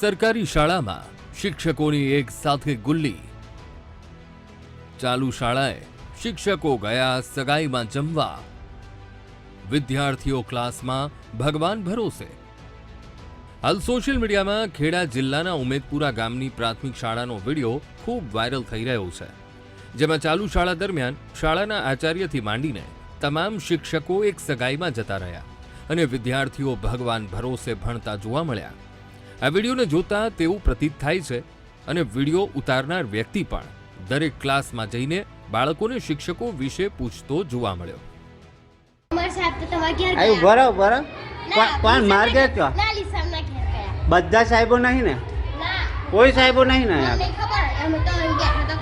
સરકારી શાળામાં શિક્ષકોની એક સાથે ગુલ્લી. ચાલુ શાળાએ શિક્ષકો ગયા સગાઈમાં જમવા. વિદ્યાર્થીઓ ક્લાસમાં ભગવાન ભરોસે. હાલ સોશિયલ મીડિયામાં ખેડા જિલ્લાના ઉમેદપુરા ગામની પ્રાથમિક શાળાનો વીડિયો ખૂબ વાયરલ થઈ રહ્યો છે. જેમાં ચાલુ શાળા દરમિયાન શાળાના આચાર્યથી માંડીને તમામ શિક્ષકો એક સગાઈમાં જતા રહ્યા અને વિદ્યાર્થીઓ ભગવાન ભરોસે ભણતા જોવા મળ્યા. આ વિડીયોને જોતા તેવું પ્રતીત થાય છે અને વીડિયો ઉતારનાર વ્યક્તિ પણ દરેક ક્લાસમાં જઈને બાળકોને શિક્ષકો વિશે પૂછતો જોવા મળ્યો. આયુ. બરો બરો કોણ માર ગયા. બધા સાહેબો નહીં ને? કોઈ સાહેબો નહીં ને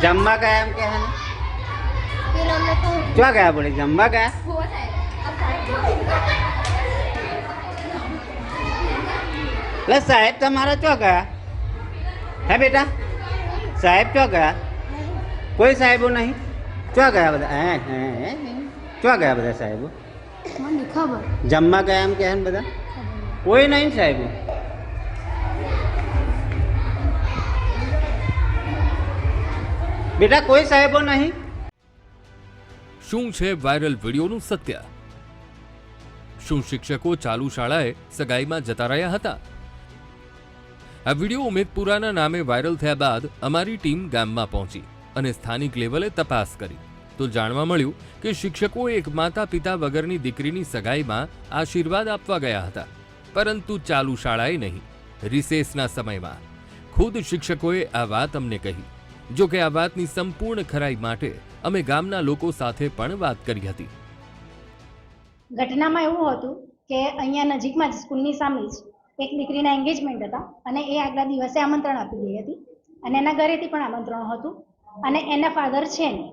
જમવા ગયા એમ કે. ક્યાં ગયા બોલે? જમવા ગયા? હો સાહેબ, એટલે સાહેબ તમારા ચો ગયા? હે બેટા? સાહેબ ચો ગયા? કોઈ સાહેબો નહીં? ચો ગયા બધા? હે હે. ચો ગયા બધા સાહેબો? જમવા ગયા એમ કે હે ને બધા? કોઈ નહીં સાહેબો? બેટા કોઈ સાહેબો નહીં? શું છે વાયરલ વિડીયોનું સત્ય? શું શિક્ષકો ચાલુ શાળાએ સગાઈમાં જતા રહ્યા હતા? આ વીડિયો ઉમેદપુરાના નામે વાયરલ થયા બાદ અમારી ટીમ ગામમાં પહોંચી અને સ્થાનિક લેવલે તપાસ કરી. તો જાણવા મળ્યું કે શિક્ષકો એક માતા પિતા વગરની દીકરીની સગાઈમાં આશીર્વાદ આપવા ગયા હતા. પરંતુ ચાલુ શાળાએ નહીં, રિસેસના સમયમાં. ખુદ શિક્ષકોએ આ વાત અમને કહી. જો કે આ વાતની સંપૂર્ણ ખરાઈ માટે અમે ગામના લોકો સાથે પણ વાત કરી હતી. ઘટનામાં એવું હતું કે અહીંયા નજીકમાં જ સ્કૂલની સામે જ એક દીકરીના એન્ગેજમેન્ટ હતા અને એ આગલા દિવસે આમંત્રણ આપી ગઈ હતી. અને એના ઘરેથી પણ આમંત્રણ હતું. અને એના ફાધર છે નહીં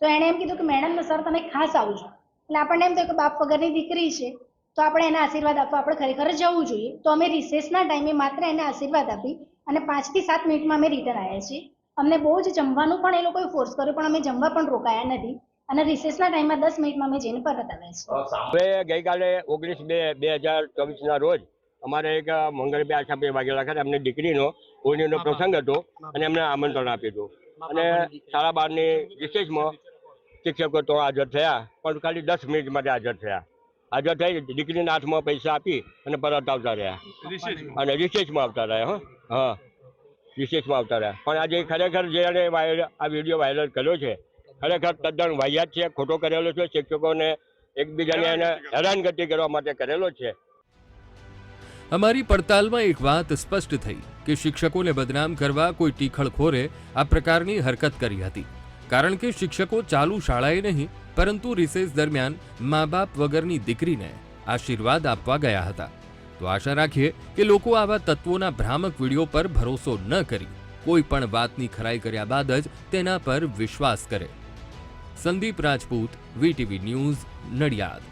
તો એણે એમ કીધું કે મેડમ સર તમે ખાસ આવજો એટલે આપણને એમ થયું કે બાપ વગરની દીકરી છે, તો આપણે એને આશીર્વાદ આપવા આપણે ખરેખર જવું જોઈએ. તો અમે રિસેસના ટાઈમે માત્ર એને આશીર્વાદ આપી અને પાંચથી સાત મિનિટમાં અમે રિટર્ન આવ્યા છીએ. અમને બહુ જ જમવાનું પણ એ લોકોએ ફોર્સ કર્યો, પણ અમે જમવા પણ રોકાયા નથી. અને રિસેસના ટાઈમમાં દસ મિનિટમાં અમે જઈને પરત આવ્યા છીએ ગઈકાલે ઓગણીસ બે બે હજાર ચોવીસના રોજ અમારે એક મંગળભાઈ આશાભાઈ વાઘેલા ખાતે એમની દીકરીનો હોળીનો પ્રસંગ હતો અને એમને આમંત્રણ આપ્યું હતું. અને સાડા બારની વિશેષમાં શિક્ષકો તો હાજર થયા પણ ખાલી દસ મિનિટ માટે હાજર થયા. હાજર થઈ દીકરીના હાથમાં પૈસા આપી અને પરત આવતા રહ્યા. અને રિસેસમાં આવતા રહ્યા હા. હા. રિસેસમાં આવતા રહ્યા. પણ આજે ખરેખર જેણે વાયરલ આ વીડિયો વાયરલ કર્યો છે ખરેખર તદ્દન વાહિયાત છે ખોટો કરેલો છે. શિક્ષકોને એકબીજાને એને હેરાનગતિ કરવા માટે કરેલો છે. અમારી પડતાલમાં એક વાત સ્પષ્ટ થઈ કે શિક્ષકોને બદનામ કરવા કોઈ ટીખળખોરે આ પ્રકારની હરકત કરી હતી. કારણ કે શિક્ષકો ચાલુ શાળાએ નહીં, પરંતુ રિસેસ દરમિયાન મા બાપ વગરની દીકરીને આશીર્વાદ આપવા ગયા હતા. તો આશા રાખીએ કે લોકો આવા તત્વોના ભ્રામક વીડિયો પર ભરોસો ન કરી, કોઈ પણ વાતની ખરાઈ કર્યા બાદ જ તેના પર વિશ્વાસ કરે. Sandeep Rajput, VTV news, Nadiad.